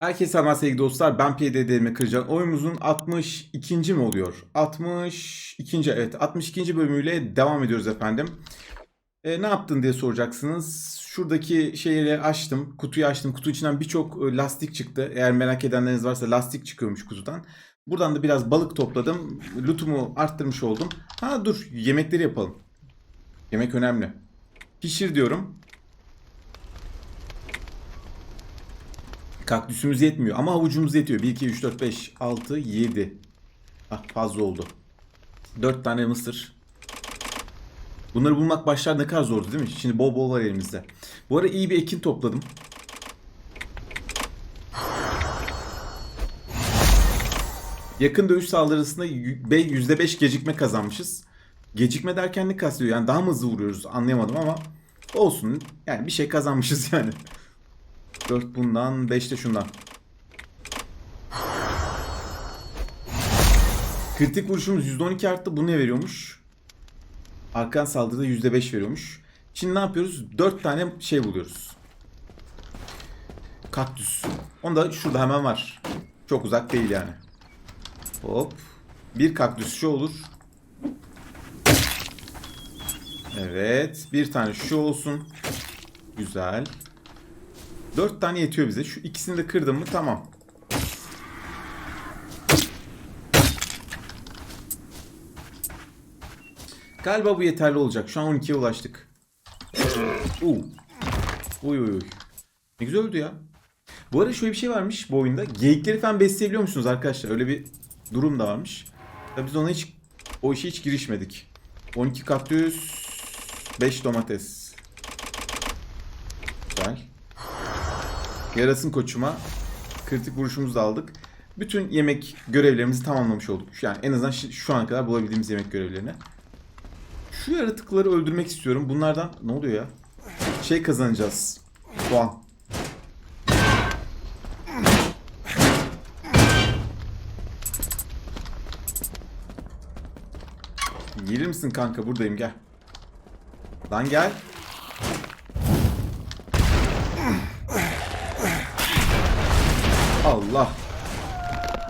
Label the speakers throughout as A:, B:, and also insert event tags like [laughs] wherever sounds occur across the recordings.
A: Herkese selam sevgili dostlar. Ben PDD'mi kıracağım. Oyunumuzun 62. mi oluyor? 62. evet 62. bölümüyle devam ediyoruz efendim. E, ne yaptın diye soracaksınız. Şuradaki şeyleri açtım. Kutuyu açtım. Kutu içinden birçok e, lastik çıktı. Eğer merak edenleriniz varsa lastik çıkıyormuş kutudan. Buradan da biraz balık topladım. Lootumu arttırmış oldum. Ha dur yemekleri yapalım. Yemek önemli. Pişir diyorum. Kaktüsümüz yetmiyor ama havucumuz yetiyor. 1, 2, 3, 4, 5, 6, 7. Ah fazla oldu. 4 tane mısır. Bunları bulmak başlar ne kadar zordu değil mi? Şimdi bol bol var elimizde. Bu ara iyi bir ekin topladım. Yakın dövüş saldırısında y- be- %5 gecikme kazanmışız. Gecikme derken ne kastediyor? Yani daha mı hızlı vuruyoruz anlayamadım ama olsun. Yani bir şey kazanmışız [laughs] yani. 4 bundan 5 de şundan. Kritik vuruşumuz %12 arttı. Bu ne veriyormuş? Arkan saldırıda %5 veriyormuş. Şimdi ne yapıyoruz? 4 tane şey buluyoruz. Kaktüs. Onu da şurada hemen var. Çok uzak değil yani. Hop. Bir kaktüs şu olur. Evet. Bir tane şu olsun. Güzel. Dört tane yetiyor bize. Şu ikisini de kırdım mı tamam. Galiba bu yeterli olacak. Şu an 12'ye ulaştık. Uuu. Uy uy uy. Ne güzel öldü ya. Bu arada şöyle bir şey varmış bu oyunda. Geyikleri falan besleyebiliyor musunuz arkadaşlar? Öyle bir durum da varmış. Tabii biz ona hiç o işe hiç girişmedik. 12 kaktüs, 5 domates. Güzel. Yarasın koçuma. Kritik vuruşumuzu da aldık. Bütün yemek görevlerimizi tamamlamış olduk. Yani en azından şu ana kadar bulabildiğimiz yemek görevlerini. Şu yaratıkları öldürmek istiyorum. Bunlardan ne oluyor ya? Şey kazanacağız. Puan. Gelir misin kanka? Buradayım gel. Lan gel. Allah.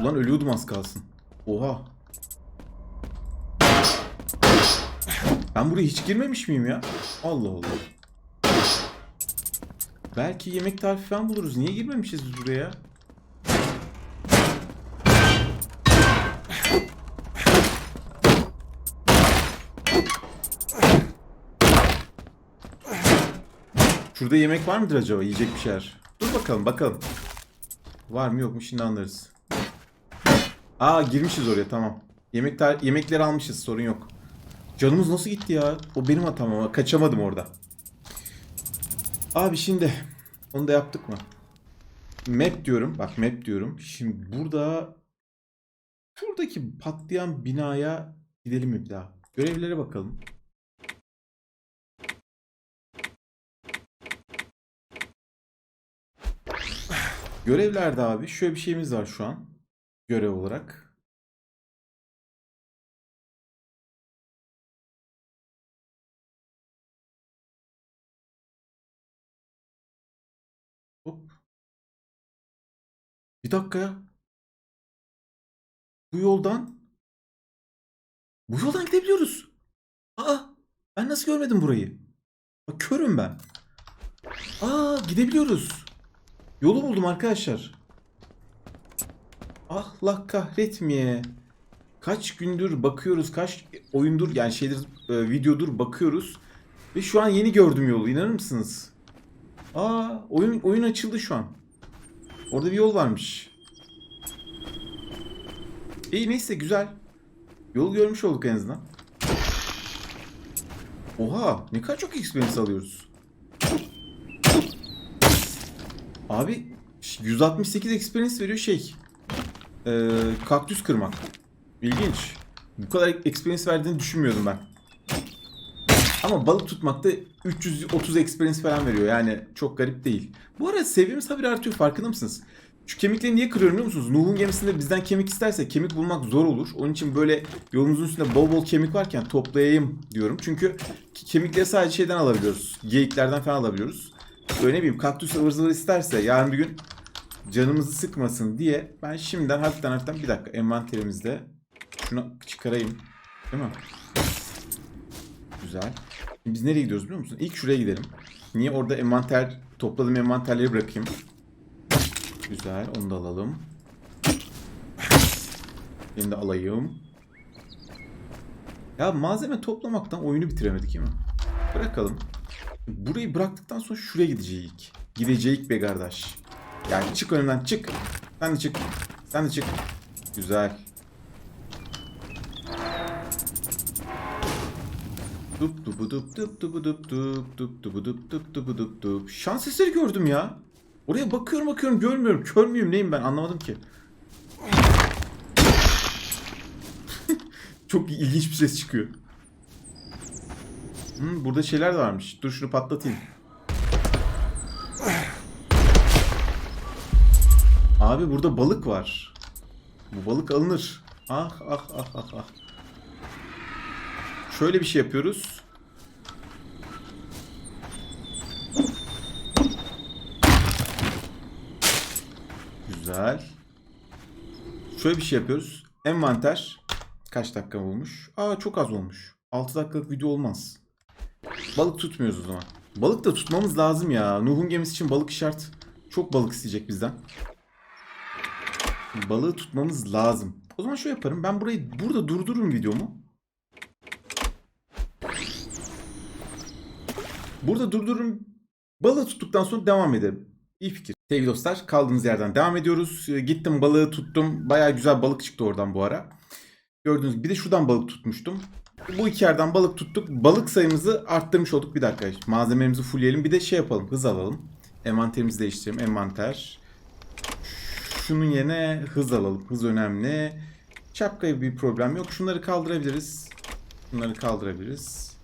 A: Ulan ölüyordum az kalsın. Oha. Ben buraya hiç girmemiş miyim ya? Allah Allah. Belki yemek tarifi falan buluruz. Niye girmemişiz biz buraya? Şurada yemek var mıdır acaba? Yiyecek bir şeyler. Dur bakalım bakalım. Var mı yok mu şimdi anlarız. Aa girmişiz oraya tamam. Yemekler yemekleri almışız sorun yok. Canımız nasıl gitti ya? O benim hatam ama kaçamadım orada. Abi şimdi onu da yaptık mı? Map diyorum. Bak map diyorum. Şimdi burada şuradaki patlayan binaya gidelim mi bir daha? Görevlere bakalım. Görevlerde abi şöyle bir şeyimiz var şu an. Görev olarak. Bir dakika ya. Bu yoldan bu yoldan gidebiliyoruz. Aa, ben nasıl görmedim burayı? Bak körüm ben. Aa, gidebiliyoruz. Yolu buldum arkadaşlar. Allah kahretmeye. Kaç gündür bakıyoruz, kaç oyundur yani şeydir e, videodur bakıyoruz. Ve şu an yeni gördüm yolu. İnanır mısınız? Aa, oyun oyun açıldı şu an. Orada bir yol varmış. İyi neyse güzel. Yolu görmüş olduk en azından. Oha, ne kadar çok experience alıyoruz. Abi 168 experience veriyor şey. Ee, kaktüs kırmak. İlginç. Bu kadar experience verdiğini düşünmüyordum ben. Ama balık tutmakta 330 experience falan veriyor. Yani çok garip değil. Bu arada seviyemiz habire artıyor farkında mısınız? Şu kemikleri niye kırıyorum biliyor musunuz? Nuh'un gemisinde bizden kemik isterse kemik bulmak zor olur. Onun için böyle yolumuzun üstünde bol bol kemik varken toplayayım diyorum. Çünkü ke- kemikleri sadece şeyden alabiliyoruz. Geyiklerden falan alabiliyoruz. Böyle ne bileyim kaktüs ıvır zıvır isterse yarın bir gün canımızı sıkmasın diye ben şimdiden hafiften hafiften bir dakika envanterimizde şunu çıkarayım. Değil mi? Güzel. Şimdi biz nereye gidiyoruz biliyor musun? İlk şuraya gidelim. Niye orada envanter topladığım envanterleri bırakayım. Güzel onu da alalım. Beni de alayım. Ya malzeme toplamaktan oyunu bitiremedik değil? Bırakalım. Burayı bıraktıktan sonra şuraya gideceğiz. Gideceğiz be kardeş. Yani çık önümden çık. Sen de çık. Sen de çık. Güzel. Dup dubu dup dup dubu dup dup dup dubu dup dup dubu dup dup. Şans eseri gördüm ya. Oraya bakıyorum bakıyorum görmüyorum. Kör müyüm neyim ben anlamadım ki. Çok ilginç bir ses çıkıyor. Hmm, burada şeyler de varmış. Dur şunu patlatayım. Abi burada balık var. Bu balık alınır. Ah ah ah ah ah. Şöyle bir şey yapıyoruz. Güzel. Şöyle bir şey yapıyoruz. Envanter. Kaç dakika olmuş? Aa çok az olmuş. 6 dakikalık video olmaz. Balık tutmuyoruz o zaman. Balık da tutmamız lazım ya. Nuh'un gemisi için balık şart. Çok balık isteyecek bizden. Balığı tutmamız lazım. O zaman şöyle yaparım. Ben burayı burada durdururum videomu. Burada durdururum. Balığı tuttuktan sonra devam edelim. İyi fikir. Sevgili dostlar kaldığımız yerden devam ediyoruz. Ee, Gittim balığı tuttum. Bayağı güzel balık çıktı oradan bu ara. Gördüğünüz gibi bir de şuradan balık tutmuştum. Bu iki yerden balık tuttuk. Balık sayımızı arttırmış olduk bir dakika. Malzememizi fullleyelim. Bir de şey yapalım. Hız alalım. Envanterimizi değiştirelim. Envanter. Şunun yerine hız alalım. Hız önemli. Şapkaya bir problem yok. Şunları kaldırabiliriz. Bunları kaldırabiliriz.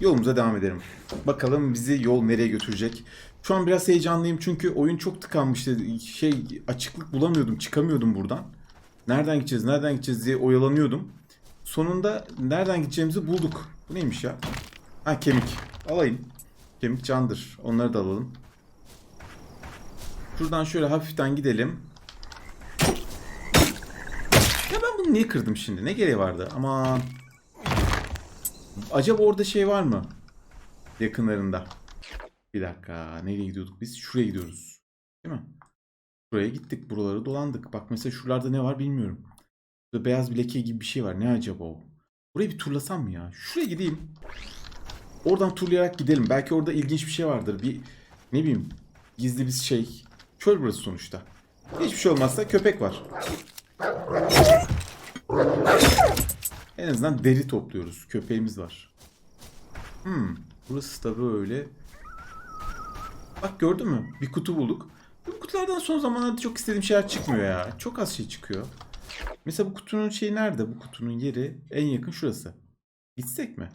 A: Yolumuza devam edelim. Bakalım bizi yol nereye götürecek. Şu an biraz heyecanlıyım çünkü oyun çok tıkanmıştı. Şey açıklık bulamıyordum. Çıkamıyordum buradan. Nereden gideceğiz, nereden gideceğiz diye oyalanıyordum. Sonunda nereden gideceğimizi bulduk. Bu neymiş ya? Ha kemik. Alayım. Kemik candır. Onları da alalım. Şuradan şöyle hafiften gidelim. Ya ben bunu niye kırdım şimdi? Ne gereği vardı? Aman. Acaba orada şey var mı? Yakınlarında. Bir dakika. Nereye gidiyorduk biz? Şuraya gidiyoruz. Değil mi? Buraya gittik. Buraları dolandık. Bak mesela şuralarda ne var bilmiyorum. Burada beyaz bir leke gibi bir şey var. Ne acaba o? Burayı bir turlasam mı ya? Şuraya gideyim. Oradan turlayarak gidelim. Belki orada ilginç bir şey vardır. Bir ne bileyim gizli bir şey. Çöl burası sonuçta. Hiçbir şey olmazsa köpek var. En azından deri topluyoruz. Köpeğimiz var. Hmm, burası da böyle. Bak gördün mü? Bir kutu bulduk. Bu kutulardan son zamanlarda çok istediğim şeyler çıkmıyor ya. Çok az şey çıkıyor. Mesela bu kutunun şeyi nerede? Bu kutunun yeri en yakın şurası. Gitsek mi?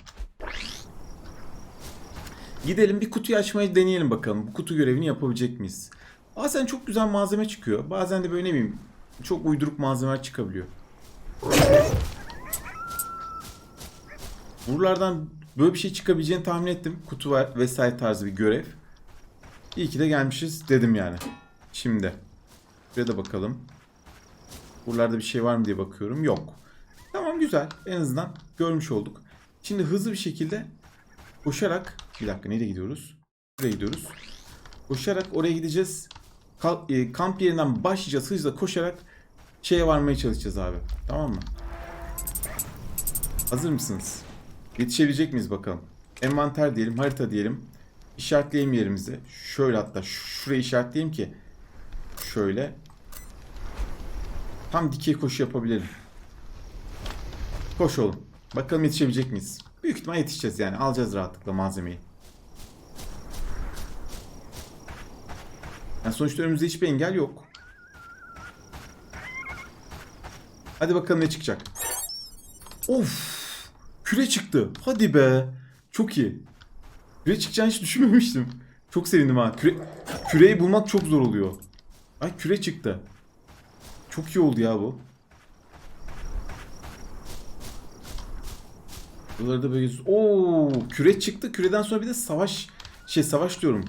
A: Gidelim bir kutuyu açmayı deneyelim bakalım. Bu kutu görevini yapabilecek miyiz? Bazen çok güzel malzeme çıkıyor. Bazen de böyle ne bileyim çok uyduruk malzemeler çıkabiliyor. Buralardan böyle bir şey çıkabileceğini tahmin ettim. Kutu vesaire tarzı bir görev. İyi ki de gelmişiz dedim yani. Şimdi. Buraya da bakalım. Buralarda bir şey var mı diye bakıyorum. Yok. Tamam güzel. En azından görmüş olduk. Şimdi hızlı bir şekilde koşarak bir dakika nereye gidiyoruz? Buraya gidiyoruz. Koşarak oraya gideceğiz. Kal- e, kamp yerinden başlayacağız hızla koşarak şeye varmaya çalışacağız abi. Tamam mı? Hazır mısınız? Yetişebilecek miyiz bakalım. Envanter diyelim, harita diyelim. İşaretleyelim yerimizi. Şöyle hatta şuraya işaretleyeyim ki şöyle tam dikey koşu yapabilelim. Koş oğlum. Bakalım yetişebilecek miyiz? Büyük ihtimal yetişeceğiz yani. Alacağız rahatlıkla malzemeyi. Yani sonuçta önümüzde hiçbir engel yok. Hadi bakalım ne çıkacak. Of! Küre çıktı. Hadi be. Çok iyi. Küre çıkacağını hiç düşünmemiştim. Çok sevindim ha. Küre, küreyi bulmak çok zor oluyor. Ay küre çıktı. Çok iyi oldu ya bu. Buraları da böyle... Oo, küre çıktı. Küreden sonra bir de savaş... Şey savaş diyorum.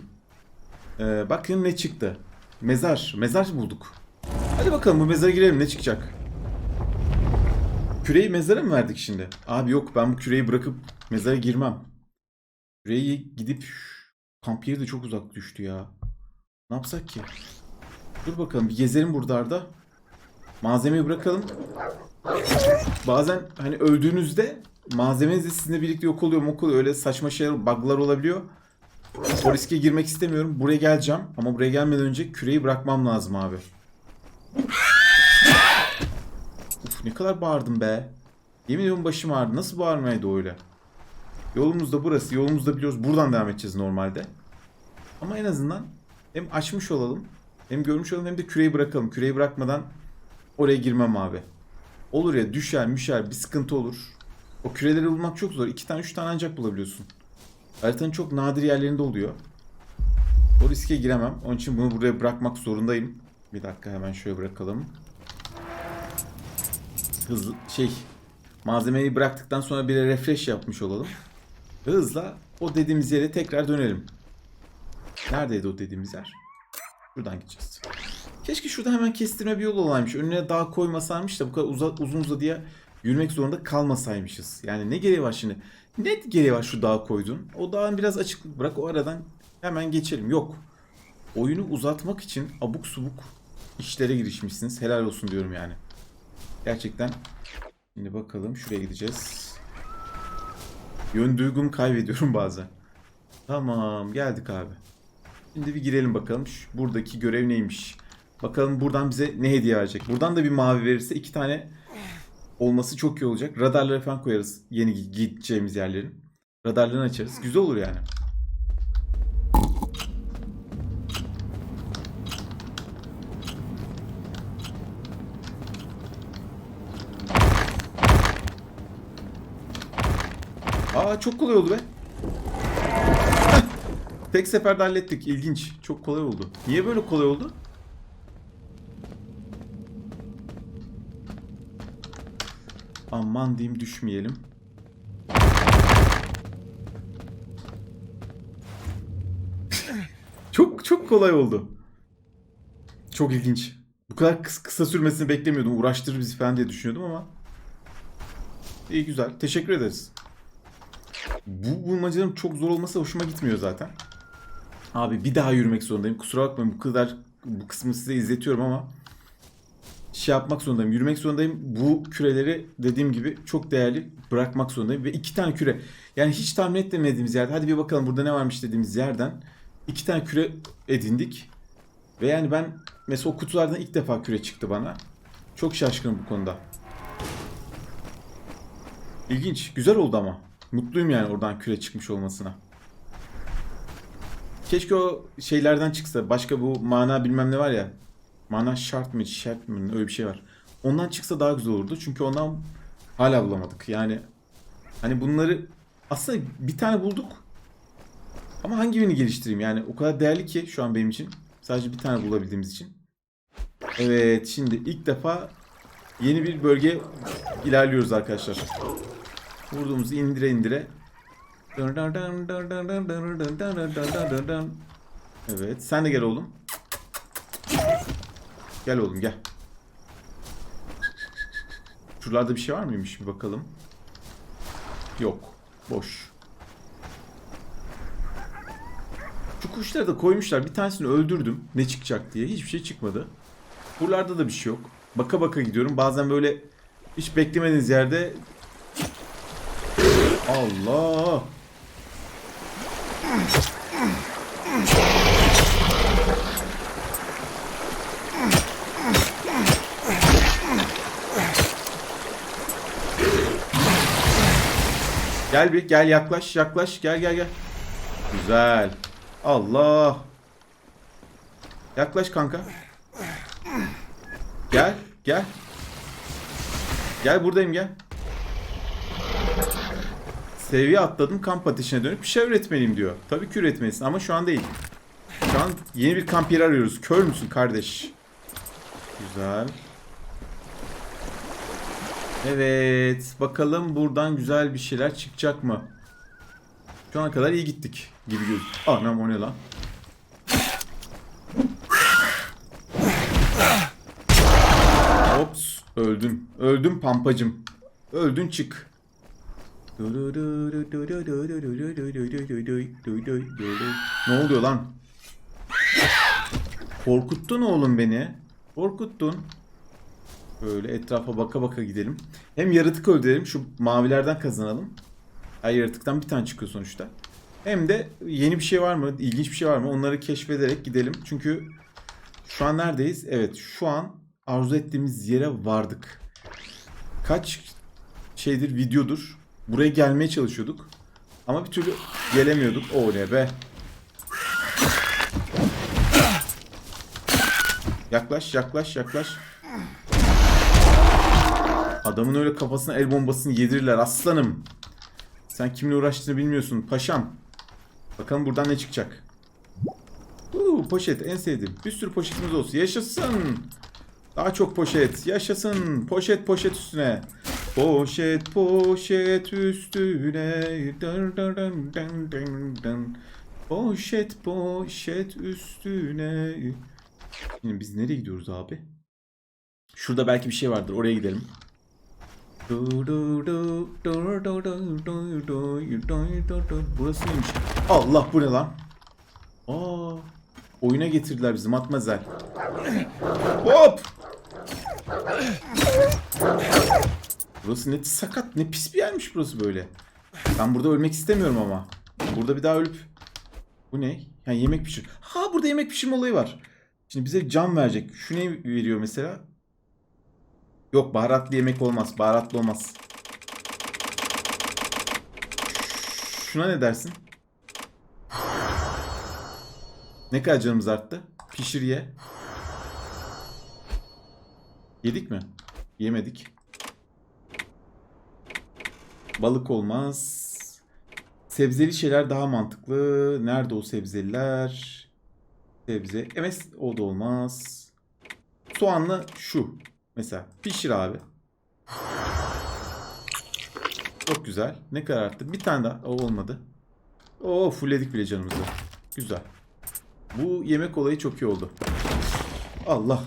A: Ee, bakın ne çıktı. Mezar. Mezar bulduk. Hadi bakalım bu mezara girelim ne çıkacak? Küreyi mezara mı verdik şimdi? Abi yok ben bu küreyi bırakıp mezara girmem. Küreyi gidip kamp yeri de çok uzak düştü ya. Ne yapsak ki? Dur bakalım bir gezelim buralarda. Malzemeyi bırakalım. Bazen hani öldüğünüzde malzemeniz de sizinle birlikte yok oluyor mu oluyor. Öyle saçma şeyler, bug'lar olabiliyor. O riske girmek istemiyorum. Buraya geleceğim. Ama buraya gelmeden önce küreyi bırakmam lazım abi. Uf ne kadar bağırdım be. Yemin ediyorum başım ağrıdı. Nasıl bağırmaydı öyle? Yolumuz da burası. Yolumuz da biliyoruz. Buradan devam edeceğiz normalde. Ama en azından hem açmış olalım. Hem görmüş olalım hem de küreyi bırakalım. Küreyi bırakmadan oraya girmem abi. Olur ya düşer müşer bir sıkıntı olur. O küreleri bulmak çok zor. İki tane üç tane ancak bulabiliyorsun. Haritanın çok nadir yerlerinde oluyor. O riske giremem. Onun için bunu buraya bırakmak zorundayım. Bir dakika hemen şöyle bırakalım. Hızlı şey malzemeyi bıraktıktan sonra bir refresh yapmış olalım. Ve hızla o dediğimiz yere tekrar dönelim. Neredeydi o dediğimiz yer? Şuradan gideceğiz. Keşke şurada hemen kestirme bir yol olaymış. Önüne dağ koymasaymış da bu kadar uza, uzun uzadıya yürümek zorunda kalmasaymışız. Yani ne gereği var şimdi? Ne gereği var şu dağı koydun? O dağın biraz açıklık bırak o aradan hemen geçelim. Yok. Oyunu uzatmak için abuk subuk işlere girişmişsiniz. Helal olsun diyorum yani. Gerçekten. Şimdi bakalım şuraya gideceğiz. Yön duygumu kaybediyorum bazen. Tamam geldik abi. Şimdi bir girelim bakalım. Buradaki görev neymiş? Bakalım buradan bize ne hediye verecek. Buradan da bir mavi verirse iki tane olması çok iyi olacak. Radarları falan koyarız yeni gideceğimiz yerlerin. Radarlarını açarız. Güzel olur yani. Aa çok kolay oldu be. Tek seferde hallettik. İlginç. Çok kolay oldu. Niye böyle kolay oldu? Aman diyeyim düşmeyelim. [laughs] çok çok kolay oldu. Çok ilginç. Bu kadar kıs- kısa sürmesini beklemiyordum. Uğraştırır bizi falan diye düşünüyordum ama. İyi güzel. Teşekkür ederiz. Bu bulmacanın çok zor olması hoşuma gitmiyor zaten. Abi bir daha yürümek zorundayım. Kusura bakmayın bu kadar bu kısmı size izletiyorum ama şey yapmak zorundayım. Yürümek zorundayım. Bu küreleri dediğim gibi çok değerli bırakmak zorundayım. Ve iki tane küre. Yani hiç tahmin etmediğimiz yerde. Hadi bir bakalım burada ne varmış dediğimiz yerden. iki tane küre edindik. Ve yani ben mesela o kutulardan ilk defa küre çıktı bana. Çok şaşkınım bu konuda. İlginç. Güzel oldu ama. Mutluyum yani oradan küre çıkmış olmasına. Keşke o şeylerden çıksa. Başka bu mana bilmem ne var ya. Mana şart mı şart mı öyle bir şey var. Ondan çıksa daha güzel olurdu. Çünkü ondan hala bulamadık. Yani hani bunları aslında bir tane bulduk. Ama hangi birini geliştireyim? Yani o kadar değerli ki şu an benim için. Sadece bir tane bulabildiğimiz için. Evet şimdi ilk defa yeni bir bölge ilerliyoruz arkadaşlar. Vurduğumuzu indire indire. Evet sen de gel oğlum. Gel oğlum gel. Şuralarda bir şey var mıymış bir bakalım. Yok. Boş. Şu kuşları da koymuşlar. Bir tanesini öldürdüm. Ne çıkacak diye. Hiçbir şey çıkmadı. Buralarda da bir şey yok. Baka baka gidiyorum. Bazen böyle hiç beklemediğiniz yerde Allah. Gel bir gel yaklaş yaklaş gel gel gel. Güzel. Allah. Yaklaş kanka. Gel gel. Gel buradayım gel. Seviye atladım kamp ateşine dönüp bir şey üretmeliyim diyor. Tabii ki üretmelisin ama şu an değil. Şu an yeni bir kamp yeri arıyoruz. Kör müsün kardeş? Güzel. Evet. Bakalım buradan güzel bir şeyler çıkacak mı? Şu ana kadar iyi gittik gibi gözüküyor. Anam ah, o ne lan? Ops. Öldüm. Öldüm pampacım. Öldün çık. Ne oluyor lan? Korkuttun oğlum beni. Korkuttun. Böyle etrafa baka baka gidelim. Hem yaratık öldürelim. Şu mavilerden kazanalım. Her yaratıktan bir tane çıkıyor sonuçta. Hem de yeni bir şey var mı? ilginç bir şey var mı? Onları keşfederek gidelim. Çünkü şu an neredeyiz? Evet şu an arzu ettiğimiz yere vardık. Kaç şeydir videodur. Buraya gelmeye çalışıyorduk. Ama bir türlü gelemiyorduk. O ne be. Yaklaş yaklaş yaklaş. Adamın öyle kafasına el bombasını yedirirler aslanım. Sen kimle uğraştığını bilmiyorsun paşam. Bakalım buradan ne çıkacak. Uuu poşet en sevdiğim. Bir sürü poşetimiz olsun. Yaşasın. Daha çok poşet. Yaşasın. Poşet poşet üstüne. Poşet poşet üstüne. Poşet poşet üstüne. Şimdi biz nereye gidiyoruz abi? Şurada belki bir şey vardır. Oraya gidelim. Burası neymiş? Allah bu ne lan? Aa, oyuna getirdiler bizi matmazel. Hop! Burası ne sakat ne pis bir yermiş burası böyle. Ben burada ölmek istemiyorum ama. Burada bir daha ölüp bu ne? Yani yemek pişir. Ha burada yemek pişirme olayı var. Şimdi bize can verecek. Şu ne veriyor mesela? Yok baharatlı yemek olmaz. Baharatlı olmaz. Şuna ne dersin? Ne kadar canımız arttı? Pişir ye. Yedik mi? Yemedik. Balık olmaz. Sebzeli şeyler daha mantıklı. Nerede o sebzeliler? Sebze. Evet o da olmaz. Soğanlı şu. Mesela pişir abi. Çok güzel. Ne kadar arttı? Bir tane daha. O olmadı. Oo fullledik bile canımızı. Güzel. Bu yemek olayı çok iyi oldu. Allah.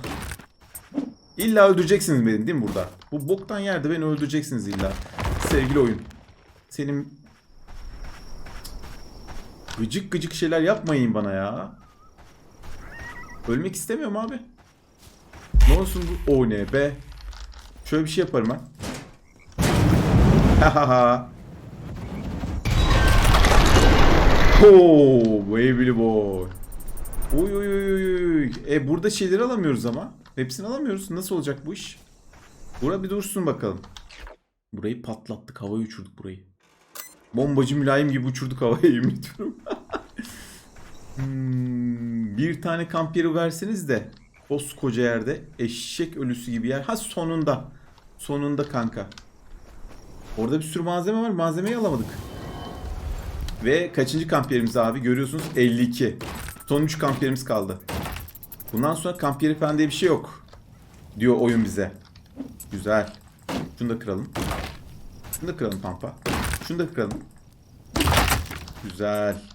A: İlla öldüreceksiniz beni değil mi burada? Bu boktan yerde beni öldüreceksiniz illa. Sevgili oyun. Senin gıcık gıcık şeyler yapmayın bana ya. Ölmek istemiyorum abi. Ne olsun bu? O ne be? Şöyle bir şey yaparım ha. Hahaha. [laughs] Oo, baby boy. Oy oy oy oy. E burada şeyleri alamıyoruz ama. Hepsini alamıyoruz. Nasıl olacak bu iş? Bura bir dursun bakalım. Burayı patlattık. Havaya uçurduk burayı. Bombacı mülayim gibi uçurduk havaya yemin. [laughs] Hmm, bir tane kamp yeri verseniz de koskoca yerde eşek ölüsü gibi yer. Ha sonunda. Sonunda kanka. Orada bir sürü malzeme var. Malzemeyi alamadık. Ve kaçıncı kamp yerimiz abi? Görüyorsunuz 52. Son 3 kamp yerimiz kaldı. Bundan sonra kamp yeri falan diye bir şey yok. Diyor oyun bize. Güzel. Şunu da kıralım. Şunu da kıralım pampa. Şunu da kıralım. Güzel.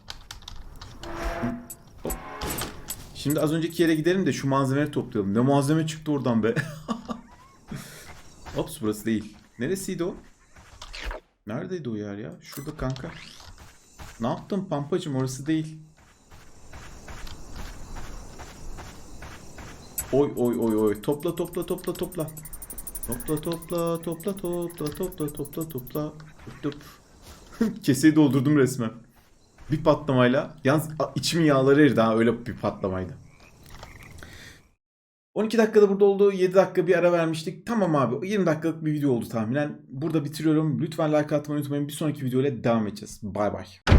A: Şimdi az önceki yere gidelim de şu malzemeleri toplayalım. Ne malzeme çıktı oradan be. [laughs] Ops burası değil. Neresiydi o? Neredeydi o yer ya? Şurada kanka. Ne yaptın pampacım orası değil. Oy oy oy oy. Topla topla topla topla. Topla topla topla topla topla topla topla. [laughs] Keseyi doldurdum resmen. Bir patlamayla. Yalnız içimin yağları eridi ha öyle bir patlamaydı. 12 dakikada burada oldu. 7 dakika bir ara vermiştik. Tamam abi 20 dakikalık bir video oldu tahminen. Burada bitiriyorum. Lütfen like atmayı unutmayın. Bir sonraki videoyla devam edeceğiz. Bay bay.